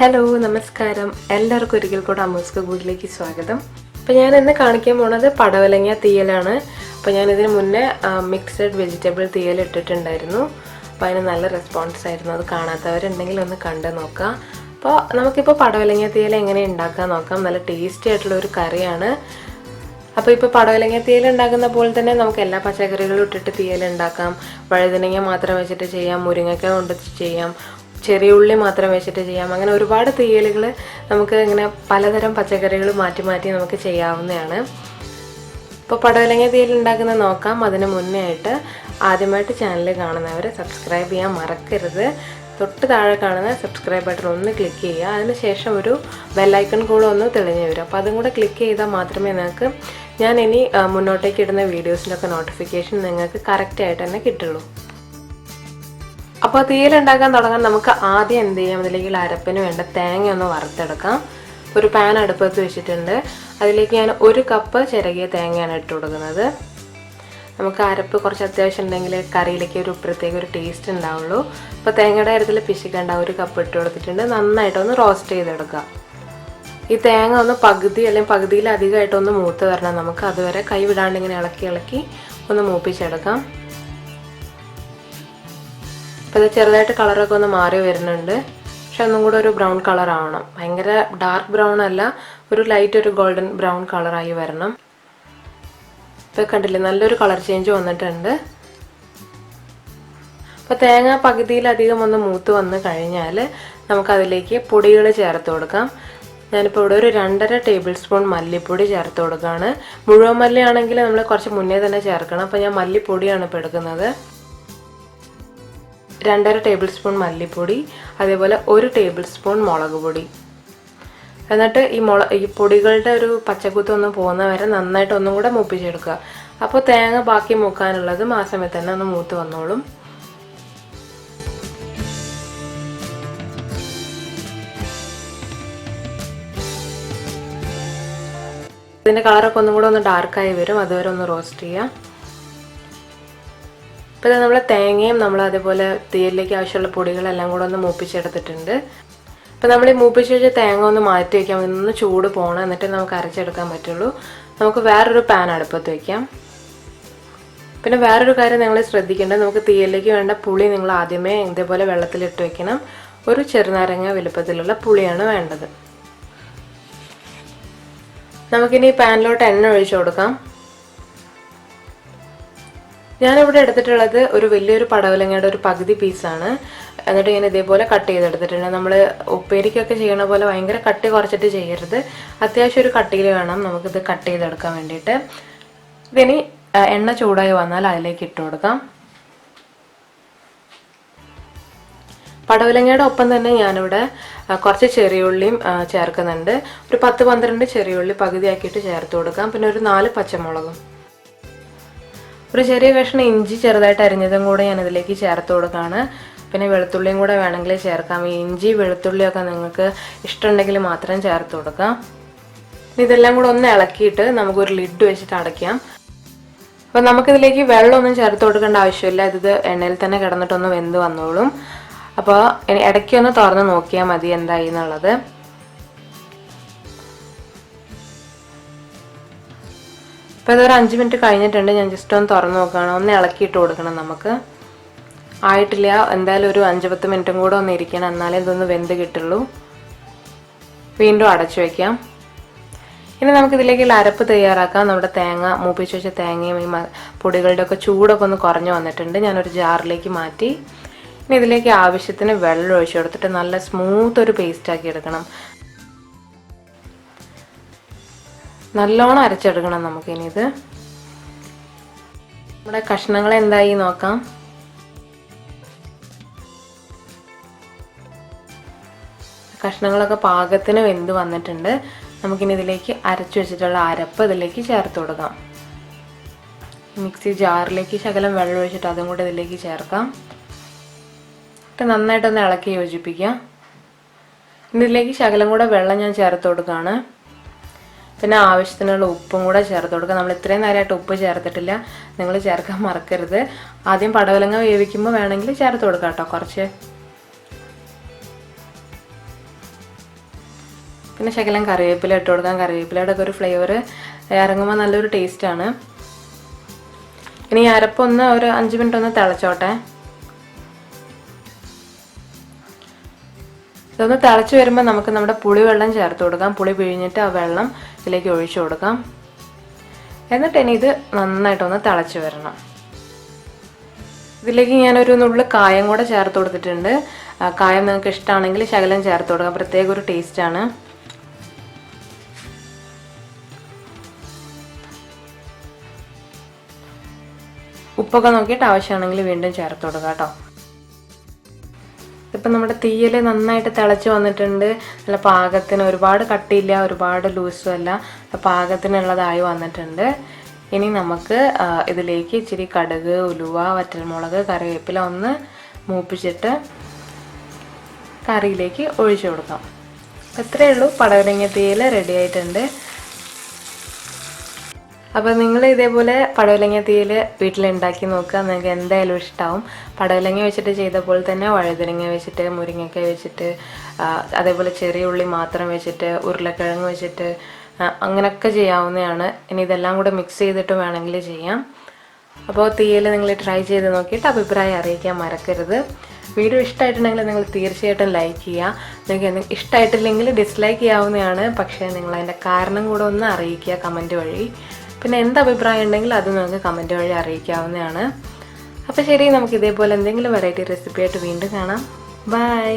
Hello നമസ്കാരം. എല്ലാവർക്കും ഒരിക്കൽ കൂടെ അമ്മൂസ് വീട്ടിലേക്ക് സ്വാഗതം. അപ്പോൾ ഞാൻ ഇന്ന് കാണിക്കാൻ പോണത് പടവലങ്ങ തീയലാണ്. അപ്പോൾ ഞാൻ ഇതിന് മുന്നേ മിക്സഡ് വെജിറ്റബിൾ തീയൽ ഇട്ടിട്ടുണ്ടായിരുന്നു. അപ്പോൾ അതിന് നല്ല റെസ്പോൺസ് ആയിരുന്നു. അത് കാണാത്തവരുണ്ടെങ്കിൽ ഒന്ന് കണ്ടു നോക്കുക അപ്പോൾ നമുക്കിപ്പോൾ പടവലങ്ങ തീയൽ എങ്ങനെ ഉണ്ടാക്കാൻ നോക്കാം. നല്ല ടേസ്റ്റി ആയിട്ടുള്ള ഒരു കറിയാണ്. അപ്പോൾ ഇപ്പോൾ പടവലങ്ങ തീയൽ ഉണ്ടാക്കുന്ന പോലെ തന്നെ നമുക്ക് എല്ലാ പച്ചക്കറികളും ഇട്ടിട്ട് തീയൽ ഉണ്ടാക്കാം. വഴുതനങ്ങ മാത്രം വെച്ചിട്ട് ചെയ്യാം. മുരിങ്ങക്ക കൊണ്ട് ചെയ്യാം. ചെറിയ ഉള്ളി മാത്രം വെച്ചിട്ട് ചെയ്യാം. അങ്ങനെ ഒരുപാട് തീയലുകൾ നമുക്ക് ഇങ്ങനെ പലതരം പച്ചക്കറികൾ മാറ്റി മാറ്റി നമുക്ക് ചെയ്യാവുന്നതാണ്. ഇപ്പോൾ പടവലങ്ങ തീയൽ ഉണ്ടാക്കുന്നത് നോക്കാം. അതിന് മുന്നേ ആയിട്ട് ആദ്യമായിട്ട് ചാനൽ കാണുന്നവർ സബ്സ്ക്രൈബ് ചെയ്യാൻ മറക്കരുത്. തൊട്ട് താഴെ കാണുന്ന സബ്സ്ക്രൈബ് ബട്ടൺ ഒന്ന് ക്ലിക്ക് ചെയ്യുക. അതിനുശേഷം ഒരു ബെല്ലൈക്കൺ കൂടെ ഒന്ന് തെളിഞ്ഞു വരും. അപ്പോൾ അതും കൂടെ ക്ലിക്ക് ചെയ്താൽ മാത്രമേ നിങ്ങൾക്ക് ഞാൻ ഇനി മുന്നോട്ടേക്ക് ഇടുന്ന വീഡിയോസിന്റെയൊക്കെ നോട്ടിഫിക്കേഷൻ നിങ്ങൾക്ക് കറക്റ്റായിട്ട് തന്നെ കിട്ടുള്ളൂ. അപ്പോൾ തീയൽ ഉണ്ടാക്കാൻ തുടങ്ങാൻ നമുക്ക് ആദ്യം എന്ത് ചെയ്യാം? അതിലേക്ക് അരപ്പിന് വേണ്ട തേങ്ങ ഒന്ന് വറുത്തെടുക്കാം. ഒരു പാൻ അടുപ്പത്ത് വെച്ചിട്ടുണ്ട്. അതിലേക്ക് ഞാൻ ഒരു കപ്പ് ചിരകിയ തേങ്ങയാണ് ഇട്ട് കൊടുക്കുന്നത്. നമുക്ക് അരപ്പ് കുറച്ച് അത്യാവശ്യം ഉണ്ടെങ്കിൽ കറിയിലേക്ക് ഒരു പ്രത്യേക ഒരു ടേസ്റ്റ് ഉണ്ടാവുള്ളൂ. അപ്പോൾ തേങ്ങയുടെ കാര്യത്തിൽ പിശിക്കേണ്ട ഒരു കപ്പ് ഇട്ട് കൊടുത്തിട്ടുണ്ട്. നന്നായിട്ടൊന്ന് റോസ്റ്റ് ചെയ്തെടുക്കാം. ഈ തേങ്ങ ഒന്ന് പകുതി അല്ലെങ്കിൽ പകുതിയിലധികമായിട്ടൊന്ന് മൂത്ത് വരണം. നമുക്ക് അതുവരെ കൈ വിടാണ്ട് ഇങ്ങനെ ഇളക്കി ഇളക്കി ഒന്ന് മൂപ്പിച്ചെടുക്കാം. അപ്പോൾ ഇത് ചെറുതായിട്ട് കളറൊക്കെ ഒന്ന് മാറി വരുന്നുണ്ട്. പക്ഷെ ഒന്നും കൂടെ ഒരു ബ്രൗൺ കളർ ആവണം ഭയങ്കര ഡാർക്ക് ബ്രൗൺ അല്ല ഒരു ലൈറ്റ് ഒരു ഗോൾഡൻ ബ്രൗൺ കളറായി വരണം. ഇപ്പോൾ കണ്ടില്ലേ നല്ലൊരു കളർ ചേഞ്ച് വന്നിട്ടുണ്ട്. അപ്പോൾ തേങ്ങ പകുതിയിലധികം ഒന്ന് മൂത്ത് വന്ന് കഴിഞ്ഞാൽ നമുക്കതിലേക്ക് പൊടികൾ ചേർത്ത് കൊടുക്കാം. ഞാനിപ്പോൾ ഇവിടെ ഒരു രണ്ടര ടേബിൾ സ്പൂൺ മല്ലിപ്പൊടി ചേർത്ത് കൊടുക്കുകയാണ്. മുഴുവൻ മല്ലിയാണെങ്കിൽ നമ്മൾ കുറച്ച് മുന്നേ തന്നെ ചേർക്കണം. അപ്പോൾ ഞാൻ മല്ലിപ്പൊടിയാണ് ഇപ്പോൾ എടുക്കുന്നത്. രണ്ടര ടേബിൾ സ്പൂൺ മല്ലിപ്പൊടി അതേപോലെ ഒരു ടേബിൾ സ്പൂൺ മുളക് പൊടി. എന്നിട്ട് ഈ മുള ഈ പൊടികളുടെ ഒരു പച്ചക്കുത്ത് ഒന്ന് പോകുന്ന വരെ നന്നായിട്ട് ഒന്നും കൂടെ മൂപ്പിച്ചെടുക്കുക. അപ്പോൾ തേങ്ങ ബാക്കി മൂക്കാനുള്ളത് ആ സമയത്ത് തന്നെ ഒന്ന് മൂത്ത് വന്നോളും. ഇതിന്റെ കളറൊക്കെ ഒന്നും കൂടെ ഒന്ന് ഡാർക്കായി വരും. അതുവരെ ഒന്ന് റോസ്റ്റ് ചെയ്യാം. ഇപ്പോൾ നമ്മൾ തേങ്ങയും നമ്മൾ അതേപോലെ തീയലിലേക്ക് ആവശ്യമുള്ള പൊടികളെല്ലാം കൂടെ ഒന്ന് മൂപ്പിച്ചെടുത്തിട്ടുണ്ട്. അപ്പോൾ നമ്മൾ ഈ മൂപ്പിച്ച് വെച്ച തേങ്ങ ഒന്ന് മാറ്റി വയ്ക്കാം ഒന്ന് ചൂട് പോകണം എന്നിട്ട് നമുക്ക് അരച്ചെടുക്കാൻ പറ്റുള്ളൂ. നമുക്ക് വേറൊരു പാൻ അടുപ്പത്ത് വയ്ക്കാം പിന്നെ വേറൊരു കാര്യം നിങ്ങൾ ശ്രദ്ധിക്കേണ്ടത് നമുക്ക് തീയലിലേക്ക് വേണ്ട പുളി നിങ്ങൾ ആദ്യമേ ഇതേപോലെ വെള്ളത്തിലിട്ട് വെക്കണം. ഒരു ചെറുനാരങ്ങ വലുപ്പത്തിലുള്ള പുളിയാണ് വേണ്ടത്. നമുക്കിനി പാനിലോട്ട് എണ്ണ ഒഴിച്ചു കൊടുക്കാം. ഞാനിവിടെ എടുത്തിട്ടുള്ളത് ഒരു വലിയൊരു പടവലങ്ങയുടെ ഒരു പകുതി പീസാണ് എന്നിട്ട് ഞാൻ ഇതേപോലെ കട്ട് ചെയ്തെടുത്തിട്ടുണ്ട്. നമ്മൾ ഉപ്പേരിക്കൊക്കെ ചെയ്യണ പോലെ ഭയങ്കര കട്ടി കുറച്ചിട്ട് ചെയ്യരുത്. അത്യാവശ്യം ഒരു കട്ടിയിൽ വേണം നമുക്കിത് കട്ട് ചെയ്തെടുക്കാൻ വേണ്ടിയിട്ട്. ഇതിനി എണ്ണ ചൂടായി വന്നാൽ അതിലേക്ക് ഇട്ട് കൊടുക്കാം. പടവലങ്ങയുടെ ഒപ്പം തന്നെ ഞാനിവിടെ കുറച്ച് ചെറിയുള്ളിയും ചേർക്കുന്നുണ്ട്. ഒരു പത്ത് പന്ത്രണ്ട് ചെറിയുള്ളി പകുതിയാക്കിയിട്ട് ചേർത്ത് കൊടുക്കാം. പിന്നെ ഒരു നാല് പച്ചമുളകും. ഒരു ചെറിയ കഷ്ണം ഇഞ്ചി ചെറുതായിട്ട് അരിഞ്ഞതും കൂടെ ഞാൻ ഇതിലേക്ക് ചേർത്ത് കൊടുക്കുകയാണ് പിന്നെ വെളുത്തുള്ളിയും കൂടെ വേണമെങ്കിൽ ചേർക്കാം. ഇഞ്ചി വെളുത്തുള്ളിയൊക്കെ നിങ്ങൾക്ക് ഇഷ്ടമുണ്ടെങ്കിൽ മാത്രം ചേർത്ത് കൊടുക്കാം. ഇതെല്ലാം കൂടെ ഒന്ന് ഇളക്കിയിട്ട് നമുക്കൊരു ലിഡ് വെച്ചിട്ട് അടയ്ക്കാം. അപ്പം നമുക്കിതിലേക്ക് വെള്ളമൊന്നും ചേർത്ത് കൊടുക്കേണ്ട ആവശ്യമില്ല. ഇത് എണ്ണയിൽ തന്നെ കിടന്നിട്ടൊന്ന് വെന്ത് വന്നോളും. അപ്പോൾ ഇടയ്ക്കൊന്ന് തുറന്ന് നോക്കിയാൽ മതി എന്തായി എന്നുള്ളത്. ഇപ്പോൾ ഇതൊരു അഞ്ച് മിനിറ്റ് കഴിഞ്ഞിട്ടുണ്ട്. ഞാൻ ജസ്റ്റ് ഒന്ന് തുറന്ന് നോക്കുകയാണ്. ഒന്ന് ഇളക്കിയിട്ട് കൊടുക്കണം നമുക്ക്. ആയിട്ടില്ല. എന്തായാലും ഒരു അഞ്ച് പത്ത് മിനിറ്റും കൂടെ ഒന്ന് ഇരിക്കണം. എന്നാലേ ഇതൊന്ന് വെന്ത് കിട്ടുള്ളൂ. വീണ്ടും അടച്ചു വയ്ക്കാം ഇനി നമുക്കിതിലേക്ക് അരപ്പ് തയ്യാറാക്കാം. നമ്മുടെ തേങ്ങ മൂപ്പിച്ച് വെച്ച തേങ്ങയും ഈ പൊടികളുടെ ഒക്കെ ചൂടൊക്കെ ഒന്ന് കുറഞ്ഞു വന്നിട്ടുണ്ട്. ഞാനൊരു ജാറിലേക്ക് മാറ്റി. ഇനി ഇതിലേക്ക് ആവശ്യത്തിന് വെള്ളം ഒഴിച്ചു കൊടുത്തിട്ട് നല്ല സ്മൂത്ത് ഒരു പേസ്റ്റ് ആക്കി എടുക്കണം. നല്ലോണം അരച്ചെടുക്കണം നമുക്കിനി ഇത്. നമ്മുടെ കഷ്ണങ്ങൾ എന്തായി നോക്കാം. കഷ്ണങ്ങളൊക്കെ പാകത്തിന് വെന്ത് വന്നിട്ടുണ്ട്. നമുക്കിനി ഇതിലേക്ക് അരച്ചു വെച്ചിട്ടുള്ള അരപ്പ് ഇതിലേക്ക് ചേർത്ത് കൊടുക്കാം. മിക്സി ജാറിലേക്ക് ശകലം വെള്ളം ഒഴിച്ചിട്ട് അതും കൂടെ ഇതിലേക്ക് ചേർക്കാം. എന്നിട്ട് നന്നായിട്ടൊന്ന് ഇളക്കി യോജിപ്പിക്കാം. ഇതിലേക്ക് ശകലം കൂടെ വെള്ളം ഞാൻ ചേർത്ത് കൊടുക്കുകയാണ്. പിന്നെ ആവശ്യത്തിനുള്ള ഉപ്പും കൂടെ ചേർത്ത് കൊടുക്കുക. നമ്മൾ ഇത്രയും നേരമായിട്ട് ഉപ്പ് ചേർത്തിട്ടില്ല. നിങ്ങൾ ചേർക്കാൻ മറക്കരുത്. ആദ്യം പടവലങ്ങ വേവിക്കുമ്പോൾ വേണമെങ്കിൽ ചേർത്ത് കൊടുക്കാം കേട്ടോ കുറച്ച്. പിന്നെ ശകലം കറിവേപ്പില ഇട്ട് കൊടുക്കാം. കറിവേപ്പിലയുടെ ഒക്കെ ഒരു ഫ്ലേവർ ഇറങ്ങുമ്പോൾ നല്ലൊരു ടേസ്റ്റാണ് ഇനി അരപ്പൊന്ന് ഒരു അഞ്ച് മിനിറ്റ് ഒന്ന് തിളച്ചോട്ടെ. ഇതൊന്ന് തിളച്ച് വരുമ്പോൾ നമുക്ക് നമ്മുടെ പുളിവെള്ളം ചേർത്ത് കൊടുക്കാം. പുളി പിഴിഞ്ഞിട്ട് ആ വെള്ളം ഇതിലേക്ക് ഒഴിച്ചു കൊടുക്കാം. എന്നിട്ട് ഇനി ഇത് നന്നായിട്ടൊന്ന് തിളച്ച് വരണം. ഇതിലേക്ക് ഞാനൊരു നുള്ളു കായം കൂടെ ചേർത്ത് കൊടുത്തിട്ടുണ്ട്. കായം നിങ്ങൾക്ക് ഇഷ്ടമാണെങ്കിൽ ശകലം ചേർത്ത് കൊടുക്കാം. പ്രത്യേക ഒരു ടേസ്റ്റാണ് ഉപ്പൊക്കെ നോക്കിയിട്ട് ആവശ്യമാണെങ്കിൽ വീണ്ടും ചേർത്ത് കൊടുക്കാം കേട്ടോ. ഇപ്പം നമ്മുടെ തീയൽ നന്നായിട്ട് തിളച്ച് വന്നിട്ടുണ്ട്. നല്ല പാകത്തിന് ഒരുപാട് കട്ടിയില്ല ഒരുപാട് ലൂസും അല്ല. പാകത്തിനുള്ളതായി വന്നിട്ടുണ്ട്. ഇനി നമുക്ക് ഇതിലേക്ക് ഇച്ചിരി കടുക് ഉലുവ വറ്റൽമുളക് കറിവേപ്പില ഒന്ന് മൂപ്പിച്ചിട്ട് കറിയിലേക്ക് ഒഴിച്ചു കൊടുക്കാം. ഇത്രയേ ഉള്ളൂ. പടവലങ്ങ തീയൽ റെഡി ആയിട്ടുണ്ട്. അപ്പോൾ നിങ്ങൾ ഇതേപോലെ പടവലങ്ങ തീയിൽ വീട്ടിലുണ്ടാക്കി നോക്കുക. നിങ്ങൾക്ക് എന്തായാലും ഇഷ്ടമാവും പടവലങ്ങ വെച്ചിട്ട് ചെയ്ത പോലെ തന്നെ വഴുതനങ്ങ വെച്ചിട്ട് മുരിങ്ങയ്ക്ക വെച്ചിട്ട് അതേപോലെ ചെറിയ ഉള്ളി മാത്രം വെച്ചിട്ട് ഉരുളക്കിഴങ്ങ് വെച്ചിട്ട് അങ്ങനെയൊക്കെ ചെയ്യാവുന്നതാണ്. ഇനി ഇതെല്ലാം കൂടെ മിക്സ് ചെയ്തിട്ട് വേണമെങ്കിൽ ചെയ്യാം. അപ്പോൾ തീയിൽ നിങ്ങൾ ട്രൈ ചെയ്ത് നോക്കിയിട്ട് അഭിപ്രായം അറിയിക്കാൻ മറക്കരുത്. വീഡിയോ ഇഷ്ടമായിട്ടുണ്ടെങ്കിൽ നിങ്ങൾ തീർച്ചയായിട്ടും ലൈക്ക് ചെയ്യുക. നിങ്ങൾക്ക് ഇഷ്ടമായിട്ടില്ലെങ്കിൽ ഡിസ്ലൈക്ക് ചെയ്യാവുന്നതാണ്. പക്ഷേ നിങ്ങൾ അതിന്റെ കാരണം കൂടെ ഒന്ന് അറിയിക്കുക കമന്റ് വഴി. പിന്നെ എന്ത് അഭിപ്രായം ഉണ്ടെങ്കിലും അത് നമുക്ക് കമന്റ് വഴി അറിയിക്കാവുന്നതാണ്. അപ്പോൾ ശരി നമുക്ക് ഇതേപോലെ എന്തെങ്കിലും വെറൈറ്റി റെസിപ്പിയായിട്ട് വീണ്ടും കാണാം. ബൈ